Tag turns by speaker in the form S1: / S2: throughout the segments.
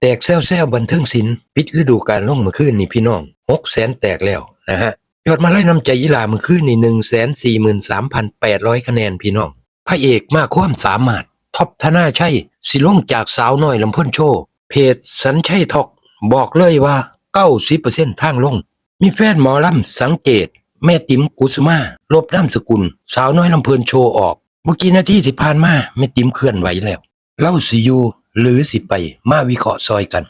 S1: แตกแซวๆบันเทิงศิลป์ปิดฤดูกาลลงเมื่อคืนนี่พี่น้องหกแสนแตกแล้วนะฮะยอดมาไล่น้ำใจยีลาเมื่อคืนนี่หนึ่งแสนสี่หมื่นสามพันแปดร้อยคะแนนพี่น้องพระเอกมากความสามารถท็อปธนาชัยสิล่งจากสาวน้อยลำพิ่นโชว์เพจสัญชัยทอกบอกเลยว่าเก้าสิบเปอร์เซ็นต์ทางลง มีแฟนหมอลำสังเกต แม่ติ๋มกุสมาลบน้ำสกุล สาวน้อยลำเพลินโชว์ออก เมื่อกี้นาทีที่ผ่านมาแม่ติ๋มเคลื่อนไหวแล้วเล่าสิยู หรือสิไปมาวิเคราะห์ซอยกัน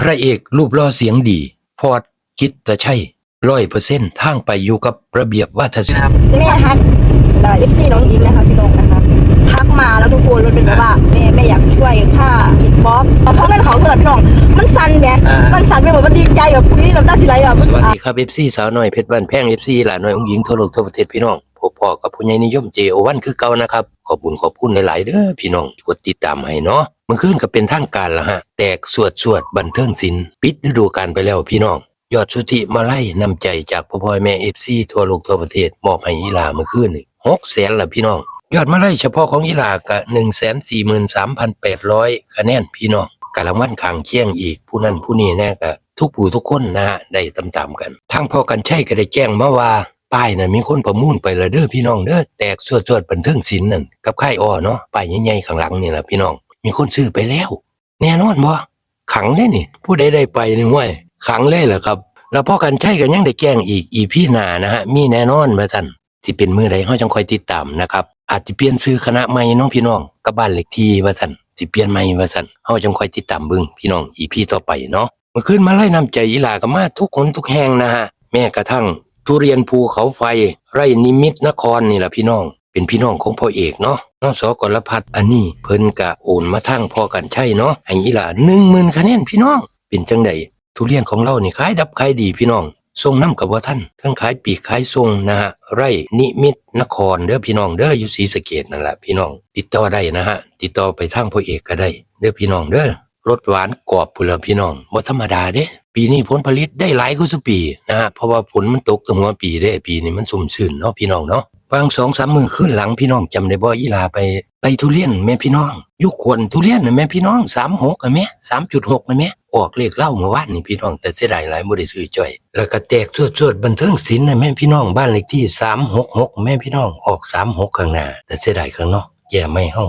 S1: พระเอกรูปร่อเสียงดี พอดคิดแต่ใช่ร้อยเปอร์เซ็นต์ทางไปอยู่กับระเบียบวัฒนศิลป์
S2: แม่ฮักเอ่อฟซีน้องอิงนะคะพี่น้องนะคะทักมาแล้วทุกคนรู้ดึงว่าแม่แม่อยากช่วยค่าอินบ็อกซ์เพราะเป็นของสำหรับพี่น้องมันสั่นเนี่ย
S1: อ่ามั
S2: มันสั่นไปแบบมันดีใจแบบอุ้ยน้ำตาสิไหลแบบ
S1: สวัสดีครับเอฟซีสาวน้อยเพชรบ้านแพงเอฟซีหลานน้อยองหญิงทั่วโลกทั่วประเทศพี่น้อง พบพ่อกับผู้ใหญ่นิยมเจโอวันคือเก่านะครับ ขอบคุญขอบคุณหลาย ๆ เด้อพี่น้องกดติดตามให้เนาะมื่อคืนก็เป็นทางการละฮะ แตกสวดสวดบันเทิงศิลป์ปิดฤดูกาลไปแล้วพี่น้อง ยอดสุธิมาไล่นำใจจากพ่อพ่อแม่เอฟซีทั่วโลกทั่วประเทศมอบให้ยีลาเมื่อคืนหกแสนละพี่น้อง ยอดมาไล่เฉพาะของยีลากะหนึ่งแสนสี่หมื่นสามพันแปดร้อยคะแนนพี่น้องกะรางวัลข้างเคียงอีกผู้นั้นผู้นี้แน่กะทุกผู้ทุกคนนะฮะได้ตามๆกันทางพ่อกันใช่ก็ได้แจ้งมาว่า ป้ายน่ะมีคนประมูลไปและเด้อพี่น้องเด้อแตกสวดสวดบันเทิงศิลป์นั่นกับค่ายอ้อเนาะป้ายใหญ่ๆข้างหลังนี่แหละพี่น้อง มีคนซื้อไปแล้ว แน่นอนบ่ขังได้นี่ ผู้ใดได้ไปนี่ห้วยขังเลยเหรอครับ แล้วพ่อกันใช่ก็ยังได้แจ้งอีกอีพี่หนานะฮะมีแน่นอนว่าซั่นสิเป็นมือใดเฮาจังคอยติดตามนะครับอาจจะเปลี่ยนชื่อคณะใหม่น้องพี่น้องกับบ้านเลขที่ว่าซั่นสิเปลี่ยนใหม่ว่าซั่นเฮาจังคอยติดตามเบิ่งพี่น้องอีพี่ต่อไปเนาะเมื่อคืนมาไล่น้ำใจอีหลากมาทุกคนทุกแห่งนะฮะแม้กระทั่ง ทุเรียนภูเขาไฟไร่นิมิตนครนี่แหละพี่น้อง เป็นพี่น้องของพ่อเอกเนาะน้องสอกรพัฒน์อันนี้เพิ่นกะโอนมาทางพ่อกันใช่เนาะให้อีหล่าหนึ่งหมื่นคะแนนพี่น้อง เป็นจังใดทุเรียนของเรานี่ขายดับขายดีพี่น้องทรงน้ำกับว่าท่านทั้งขายปีกขายทรงนะฮะไร่นิมิตนครเด้อพี่น้องเด้ออยู่ศรีสะเกดนั่นแหละพี่น้อง ติดต่อได้นะฮะติดต่อไปทางพ่อเอกก็ได้เด้อพี่น้องเด้อ รสหวานกรอบพุ่นละพี่น้องบ่ธรรมดาเด้ ปีนี้ผลผลิตได้หลายกว่าสุปีนะฮะเพราะว่าฝนมันตกตั้งหัวปีเด้ ปีนี้มันสุ่มชื่นเนาะพี่น้องเนาะวางสองสามมือขึ้นหลังพี่น้องจำได้บ่ยีลาไปไล่ทุเรียนแม่พี่น้องยุคควรทุเรียนน่ะแม่พี่น้องสามหกอะแม่สามจุดหกนะแม่ออกเลขเล่าเมื่อวานนี่พี่น้องแต่เสียดายหลายบ่ได้ซื้อจ่อย แล้วก็แตกสวดสวดบันเทิงศิลป์นะแม่พี่น้องบ้านเลขที่สามหกหกแม่พี่น้องออกสามหกข้างหน้าแต่เสียดายข้างนอกแย่ไม่เฮา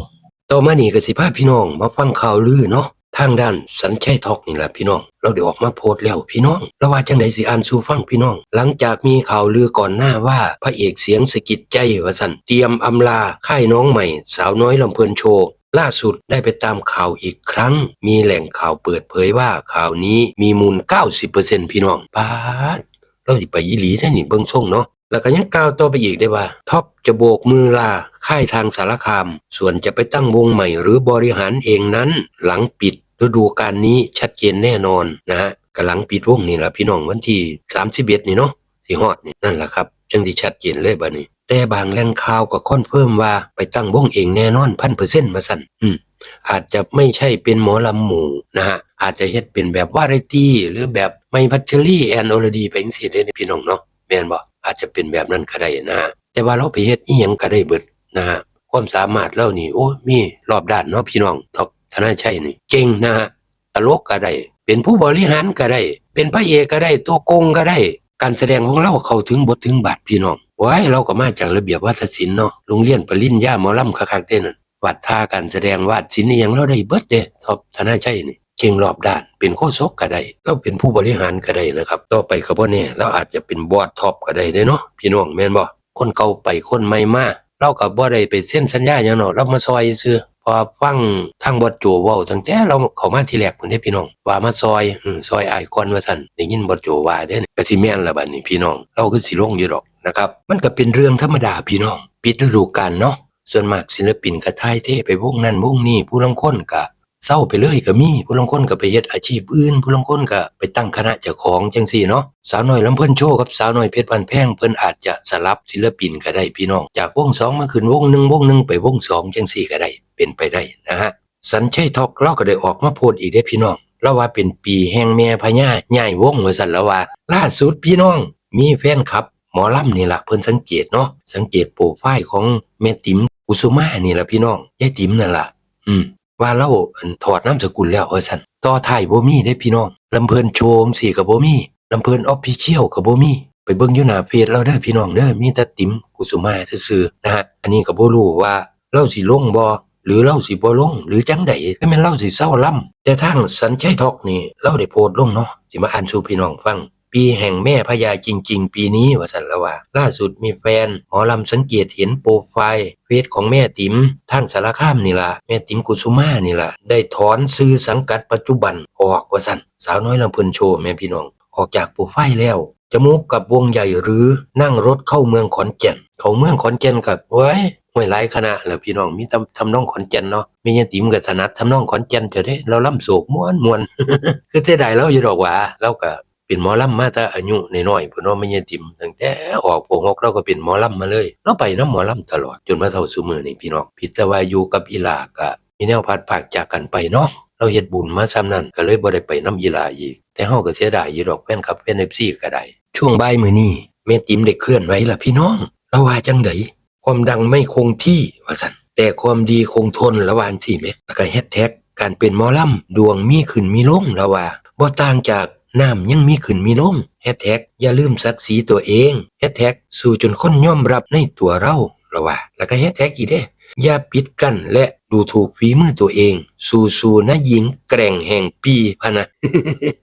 S1: ต่อมานี่ก็สิพาพี่น้องมาฟังข่าวลือเนาะ ทางด้านสัญชัยทอกนี่แหละพี่น้อง เราได้ออกมาโพสต์แล้วพี่น้องแล้วว่าจังไดสิอ่านสู่ฟังพี่น้อง หลังจากมีข่าวลือก่อนหน้าว่าพระเอกเสียงสะกิดใจว่าสันเตรียมอำลาค่ายน้องใหม่ สาวน้อยลำเพลินโชว์ล่าสุดได้ไปตามข่าวอีกครั้ง มีแหล่งข่าวเปิดเผยว่าข่าวนี้มีมูล 90%พี่น้องปาดเราสิไปยีหลีได้นี่เบิ่งส่งเนาะ แล้วก็ยังกล่าวต่อไปอีกได้ว่า ท็อปจะโบกมือลาค่ายทางสารคาม ส่วนจะไปตั้งวงใหม่หรือบริหารเองนั้น หลังปิดฤดูกาลนี้ชัดเจนแน่นอนนะฮะกำลังปิดวงนี่แหละพี่น้องวันที่31นี่เนาะสิฮอดนี่นั่นแหละครับจังที่ชัดเจนเลยบัดนี้ แต่บางแหล่งข่าวก็คอนเฟิร์มว่าไปตั้งวงเองแน่นอนพันเปอร์เซ็นต์มาสั่นอืมอาจจะไม่ใช่เป็นหมอลำหมู่นะฮะอาจจะเฮ็ดเป็นแบบวาไรตี้หรือแบบไม่พัชรีแอนโอรดีไปจังซี่เด้พี่น้องเนาะแม่นบ่ อาจจะเป็นแบบนั้นก็ได้นะฮะแต่ว่าเราไปเฮ็ดอีหยังก็ได้เบิดนะฮะความสามารถเรานี่โอ้มีรอบด้านเนาะพี่น้องท็อปธนาชัยนี่เก่งนะฮะตลกก็ได้ เป็นผู้บริหารก็ได้ เป็นพระเอกก็ได้ตัวโกงก็ได้ การแสดงของเราเข้าถึงบทถึงบาทพี่น้องว้ยเราก็มาจากระเบียบวัฒนศิลป์เนาะโรงเรียนปริญญาหมอลำคักๆเด้นั่นวาดท่าการแสดงวาดศิลป์นี่ยังเราได้เบิดเด้ทอบธนาชัยนี่ เก่งรอบด้าน เป็นโคศกก็ได้เราเป็นผู้บริหารก็ได้นะครับ ต่อไปก็บ่แน่เราอาจจะเป็นบอร์ดท็อปก็ได้เนาะพี่น้องแม่นบ่คนเก่าไปคนใหม่มาเราก็บ่ได้ไปเซ็นสัญญาหยังเนาะเรามาซอยซื่อพอฟังทางบอดจเว้าตั้งแต่เราเข้ามาทีแรกพุ่นเด้พี่น้อง ว่ามาซอยอืซอยอายก่อนว่าซั่นได้ยินบอดโจว่าเด้นก็สิแม่นละบัดนี้พี่น้อง เราคือสิลงอยู่ดอกนะครับ มันก็เป็นเรื่องธรรมดาพี่น้อง ปิดฤดูกาลเนาะส่วนมากศิลปินก็ทายเทไปวงนั้นวงนี้ผู้ลางคนก็ เศร้าไปเลยก็มีผู้ลางคนก็ไปเฮ็ดอาชีพอื่น ผู้ลางคนก็ไปตั้งคณะเจ้าของจังซี่เนาะสาวน้อยลำเพิ่นโชว์กับสาวน้อยเพชรบันแพงเพิ่นอาจจะสลับศิลปินก็ได้พี่น้อง จากวงสองมาขึ้นวงหนึ่งวงหนึ่งไปวงสองจังซี่ก็ได้เป็นไปได้นะฮะสัญชัยทอกเราก็ได้ออกมาโพสต์อีกได้พี่น้องเราว่าเป็นปีแห่งแม่พญาใหญ่วงว่าซั่นล้วว่า ล่าสุดพี่น้องมีแฟนคลับ หมอลำนี่แหละเพิ่นสังเกตเนาะสังเกตโปรไฟล์ของแม่ติ๋มกุสุมานี่แหละพี่น้องยายติ๋มนั่นแหละอืม ว่าเราอั่นถอดน้ำสกุลแล้วว่าซั่นต่อถ่ายบ่มีได้พี่น้องลำเพลินโชว์สิกับบ่มีลำเพลินออฟฟิเชียลกับบ่มีไปเบิ่งอยู่หน้าเพจเราเด้พี่น้องเด้อมีแต่ติ๋มกุสุมาซื่อๆนะฮะอันนี้ก็บ่รู้ว่าเราสิลงบ่หรือเราสิบ่ลงหรือจังใดก็แม่นเราสิเศร้าล่ำแต่ทางสัญชัยทอกนี่เราได้โพสต์ลงเนาะสิมาอ่านสู่พี่น้องฟัง ปีแห่งแม่พญาจริง ๆ ปีนี้วสันละว่า ล่าสุดมีแฟน หมอลำสังเกตเห็นโปรไฟล์เฟซของแม่ติ๋มทางสารคามนี่ล่ะแม่ติ๋มกุสุมานี่ล่ะได้ถอนซื้อสังกัดปัจจุบันออกวสันสาวน้อยลำเพิ่นโชว์แม่พี่น้อง ออกจากโปรไฟล์แล้วจะมูฟกับวงใหญ่หรือนั่งรถเข้าเมืองขอนแก่นเขาเมืองขอนแก่นกับไว้ยห่วยหลายคณะแหละพี่น้องมีทำทำนองขอนแก่นเนาะม่ยันติ๋มกับถนัดทำนองขอนแก่นเจอได้เราล่ำโศกม้วนมวนคือเสียดายเราอยู่ดอกว่าเราก็ เป็นหมอลำมาแต่อายุน้อยๆพ่นเนาะไม่ยันติมตั้งแต่ออกโปงกเราก็เป็นหมอลำมาเลย เราไปน้ำหมอลำตลอดจนมาเท่าซุมือนี่พี่น้องพิจารณาอยู่กับอีหลาก็มีแนวพัดภาคจากกันไปเนาะเราเฮ็ดบุญมาซ้ำนั่นก็เลยบ่ได้ไปน้ำยีหลาอีก แต่เฮาก็เสียดายอยู่ดอกแฟนคลับแฟน FC ก็ได้ ช่วงบ่ายมื้อนี้แม่ติ๋มได้เคลื่อนไหวล่ะพี่น้องเราว่าจังไดความดังไม่คงที่ว่าซั่นแต่ความดีคงทนละวาจั่งสิแหมแล้วก็แฮชแท็กการเป็นหมอลำดวงมีขึ้นมีลงละว่าบ่ต่างจาก น้ำยังมีขึ้นมีลงแฮชแท็กอย่าลืมศักดิ์ศรีตัวเองแฮชแท็กสู่จนคนยอมรับในตัวเราละว่า แล้วก็แฮชแท็กอีกเด้อย่าปิดกั้นและดูถูกฝีมือตัวเอง สู่สู่นะหญิงแกร่งแห่งปีพะนะ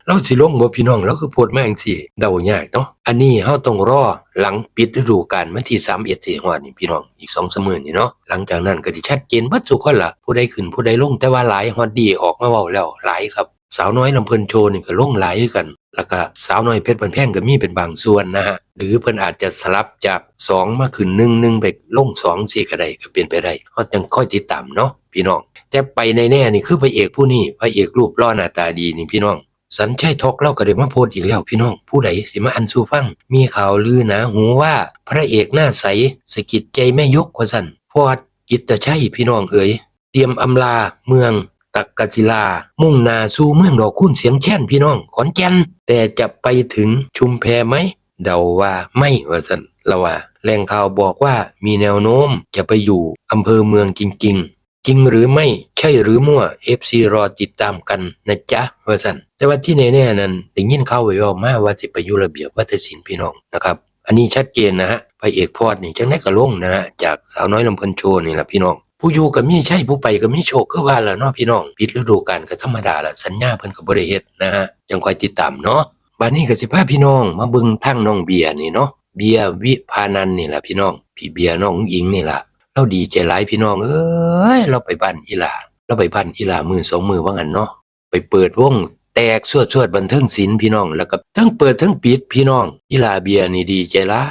S1: เราสิลงบ่พี่น้องเราคือโพดมาจังซี่เดายากเนาะ อันนี้เฮาต้องรอหลังปิดฤดูกาลวันที่31สิงหาคมนี่พี่น้องอีก2-3มื้อนี่เนาะ หลังจากนั้นก็สิชัดเจนเบิดทุกคนละผู้ใดขึ้นผู้ใดลงแต่ว่าหลายฮอดดีออกมาเว้าแล้วหลายครับ สาวน้อยลำเพินโชว์นี่ก็ลงหลายคือกัน แล้วก็สาวน้อยเพชรบันแพงก็มีเป็นบางส่วนนะฮะ หรือเพิ่นอาจจะสลับจากสองมาขึ้นหนึ่งหนึ่งไปล่งสองสี่ก็ได้ก็เป็นไปได้เฮาจังค่อยติดตามเนาะพี่น้อง แต่ไปในแน่นี่คือพระเอกผู้นี้พระเอกรูปร่อหน้าตาดีนี่พี่น้อง สัญชัยทอกเล่าก็ได้มาโพสต์อีกแล้วพี่น้อง ผู้ใดสิมาอันสูฟัง มีข่าวลือหนาหูว่าพระเอกหน้าใสสกิดใจแม่ยกว่าสันพอดกิตตชัยพี่น้องเอ๋ยเตรียมอำลาเมือง ตักกศิลา มุ่งนาสู่เมืองดอกคุ้นเสียงแช่นพี่น้องขอนแก่นแต่จะไปถึงชุมแพไหม เดาว่าไม่ว่าสันละว่าแหล่งข่าวบอกว่ามีแนวโน้มจะไปอยู่อำเภอเมืองจริง ๆ จริงหรือไม่ใช่หรือมั่ว FC รอติดตามกันนะจ๊ะว่าสันแต่ว่าที่แน่ๆนั้นได้ยินเข่าไว้ว่ามาว่าสิไปอยู่ระเบียบวัฒนศิลป์พี่น้องนะครับ อันนี้ชัดเจนนะฮะพระเอกพอดนี่จังได้กระลงนะฮะจากสาวน้อยลำพันโชนี่แหละพี่น้อง ผู้อยู่ก็มีใช่ผู้ไปก็มีโชคคือว่าละเนาะพี่น้องปิดฤดูกาลก็ธรรมดาละสัญญาเพิ่นก็บ่ได้เฮ็ดนะฮะยังคอยติดตามเนาะบัดนี้ก็สิพาพี่น้องมาเบิ่งทางน้องเบียร์นี่เนาะเบียร์วิพานันนี่ล่ะพี่น้อง พี่เบียร์น้องหญิงนี่ล่ะเราดีใจหลายพี่น้องเอ้ยเราไปบ้านอีหลาเราไปบ้านอีหลามือสองมือว่างั้นเนาะไปเปิดวงแตกสวดสวดบันเทิงศิลป์พี่น้องแล้วก็ทั้งเปิดทั้งปิดพี่น้องอีหลาเบียร์นี่ดีใจหลา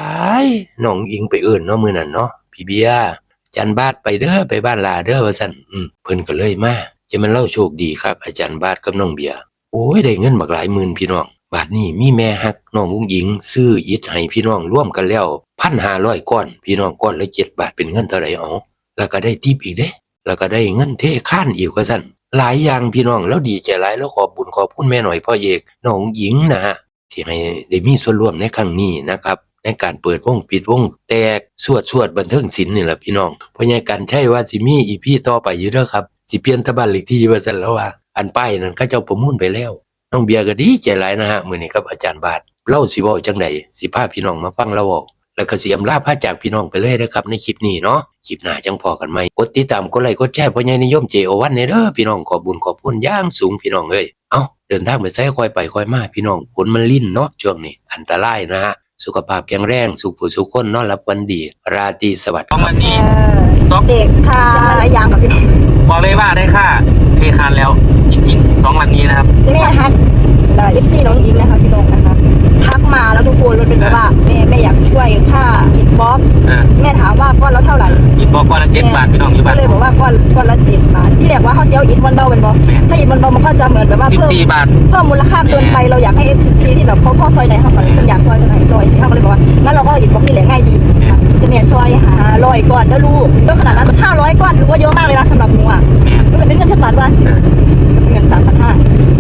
S1: ยน้องหญิงไปเอิ้นเนาะมื้อนั้นเนาะพี่เบียร์ จารย์บาทไปเด้อไปบ้านลาเด้อว่าซั่นอืมเพิ่นก็เลยมาจะมันเล่าโชคดีครับ อาจารย์บาทกับน้องเบียร์โอ้ยได้เงินบักหลายหมื่นพี่น้อง บาทนี้มีแม่ฮักน้องอุ้งหญิง ซื้ออิฐให้พี่น้องร่วมกันแล้วพันห้าร้อยก้อน พี่น้องก้อนละเจ็ดบาทเป็นเงินเท่าไหร่อ๋อแล้วก็ได้ทิปอีกเด้ แล้วก็ได้เงินเทข้านอีกว่าซั่นหลายอย่างพี่น้องแล้วดีใจหลายแล้วขอบบุญขอบคุณแม่หน่อยพ่อเอกน้องอุ้งหญิงนะฮะที่ให้ได้มีส่วนร่วมในครั้งนี้นะครับ ในการเปิดวงปิดวงแตกสวดสวดบันเทิงศิลป์นี่แหละพี่น้องเพราะงั้นการใช่ว่าสิมีอีพี่ต่อไปอยู่เด้อครับสิเปลี่ยนทบันเลขที่ว่าซั่นแล้วว่าอันป้ายนั้นเขาเจ้าประมูลไปแล้วน้องเบียร์ก็ดีใจหลายนะฮะมือนี้กับอาจารย์บาทเล่าสิเว้าจังไดสิพาพี่น้องมาฟังเราเว้าแล้วก็เสิอำลาพาจากพี่น้องไปเลยนะครับในคลิปนี้เนาะคลิปหน้าจังพอกันใหมกดติดตามกดไลค์กดแชร์พ่อใหญ่นิยม JO1 เด้อพี่น้องขอบบุญขอบคุณอย่างสูงพี่น้องเอ้ยเอ้าเดินทางไปไสค่อยไปค่อยมาพี่น้องฝนมันลิ่นเนาะช่วงนี้อันตรายนะฮะ สุขภาพแข็งแรงสุขผู้สุขคนนอนรับวันดี ราตรีสวัสดิ์
S3: สอง
S1: ครั
S3: วั
S1: บ
S3: นนี้
S2: เออเด็กพาหลายอย่างกับพี่น้อง
S3: บอกเลยว่าได้ค่าเทคานแล้วจริงๆสองวันนี้นะครับ
S2: แม่ทักเอฟซีน้องอิงนะคะพี่น้องนะคะทักมาแล้วทุกคนมันเป็นแบบว่าแม่แม่อยากช่วยค่าอินบ็อกซ์
S3: เออ
S2: แม่ถามว่าก้อนละเท่าไหร่
S3: อีกบอกก่อนละเจ็ดบาทพี่น้องอยู่
S2: ก็
S3: บ้าน
S2: เลยบอกว่าก้อนก้อนละเจ็ดบาทที่เรียกว่าเขาเสียอินวันเบาเป็นบอถ้าอินวันเบามันก็จะเหมือนแบบว่า
S3: สิบ
S2: เพิ่ม
S3: สี่บาท
S2: เพิ่มมูลค่าเกินไปเราอยากให้เอฟซีที่แบบเขาพ่อซอยไหนเขาก่อนเป็นอยากซอยตรงไหนซอยสิเขาก็เลยบอกว่างั้นเราก็อินบ็อกซ์นี่แหละง่ายดีจะเมียซอยหาร้อยก้อนแล้วลูกก็ขนาดนั้นห้าร้อยก้อนถือว่าเยอะมากเลยนะสำหรับหนูอะ
S3: แม่
S2: มันเป็นเงินเท่าไหร่ว่าสิเงินสามพันห้า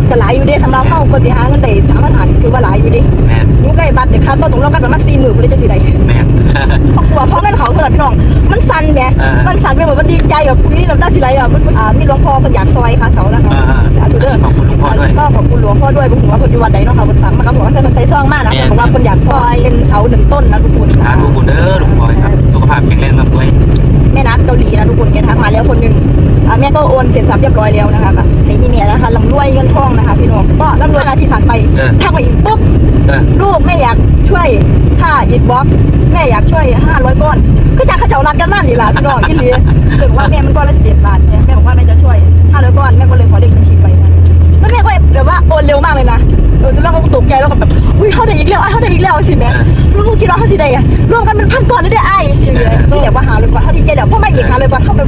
S2: ก็หลายอยู่เด้สำหรับเข้าคนสิหาเงินได้สามพันห้าถือว่าหลายอยู่เดิ
S3: แม่
S2: หนูก็ไอ้บัตรเด็กค้าก็ตกลงกันประมาณสี่หมื่นกูได้จะสิได้
S3: แม่น
S2: เพราะกลัวเพราะเงินเขาสำหรับพี่น้อง มันสั่นแหม
S3: อ่ามั
S2: มันสั่นไปหมดมันดีใจแบบอุ้ยน้ำตาสิไหลอะมันอ่ามีหลวงพ่อคนอยากซอยค่ะเสานะคะ
S3: อ่า
S2: สาธุเด้อ
S3: ขอบคุณหลวงพ่อด้วย
S2: ก็ขอบคุณหลวงพ่อด้วยผมว่าคนอยู่วัดใดเนาะค่ะคนฟังมาครับบอกว่าใส่คนใส่ซ่องมากนะ
S3: แม่น
S2: บอกว่าคนอยากซอยเป็นเสาหนึ่งต้นนะทุกคน
S3: สาธุบุญเด้อหลวงพ่อครับสุขภาพแข็งแรงร่ำรวย
S2: แม่นัดเกาหลีนะทุกคนแกทักมาแล้วคนหนึ่งอ่าแม่ก็โอนเสร็จสับเรียบร้อยแล้วนะคะกับในอีเมลนะคะลำรวยเงินทองนะคะพี่น้องก็ร่ำรวยอาทิตย์ผ่านไป
S3: เออ
S2: ทักมาอีกปุ๊บ
S3: เออ
S2: ลูกแม่อยากช่วยค่าอิดบล็อกแม่อยากช่วยห้าร้อยก้อนก็จากเขาเจ้ารัดกันนั่นนี่ล่ะพี่น้องยี่หลีถึงว่าแม่มันก้อนละเจ็ดบาทเนี่ยแม่บอกว่าแม่จะช่วยห้าร้อยก้อนแม่ก็เลยขอเลขบัญชีไปนะแล้วแม่ก็แบบว่าโอนเร็วมากเลยนะ เออตอนแรกก็ตกใจแล้วก็แบบอุ้ยเขาได้อีกแล้วอะเขาได้อีกแล้วสิแม่ลูกก็คิดว่าเขาสิได้อะรวมกันเป็นพันก้อนเลยได้ไอ้สิเลยนี่แบบว่าหาเลยก่อนเขาดีใจแล้วพ่อแม่อีกหาเลยก่อนเขาแบบ